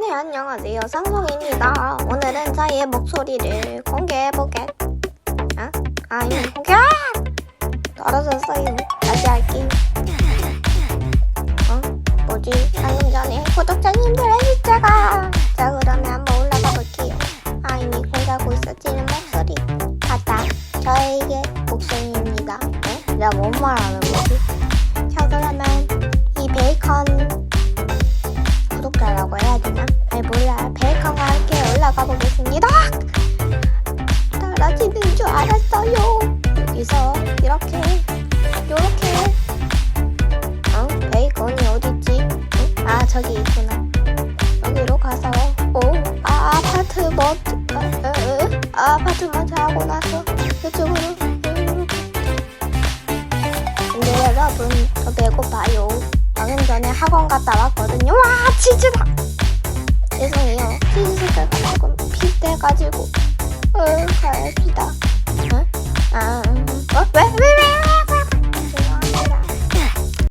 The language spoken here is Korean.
네, 안녕하세요. 상송입니다. 오늘은 저희의 목소리를 공개해보겠. 아? 아니, 공개! 떨어졌어요. 다시 할게요. 어? 뭐지? 방금 전에 구독자님들의 숫자가. 자, 그러면 한번 올라가 볼게요. 아이니 공개하고 있었지는 목소리. 맞다. 저에게 목소리입니다. 네? 내가 뭔 말하는 알았어요. 여기서 이렇게, 요렇게. 어? 베이컨이 어딨지? 응? 아, 저기 있구나. 여기로 가서, 오, 아, 아파트 먼저, 아, 으, 으, 아, 아파트 먼저 하고 나서 이렇게. 근데 여러분, 저 배고파요. 방금 전에 학원 갔다 왔거든요. 와, 치즈다! 죄송해요. 치즈 색깔 조금 핏돼가지고. 어, 가야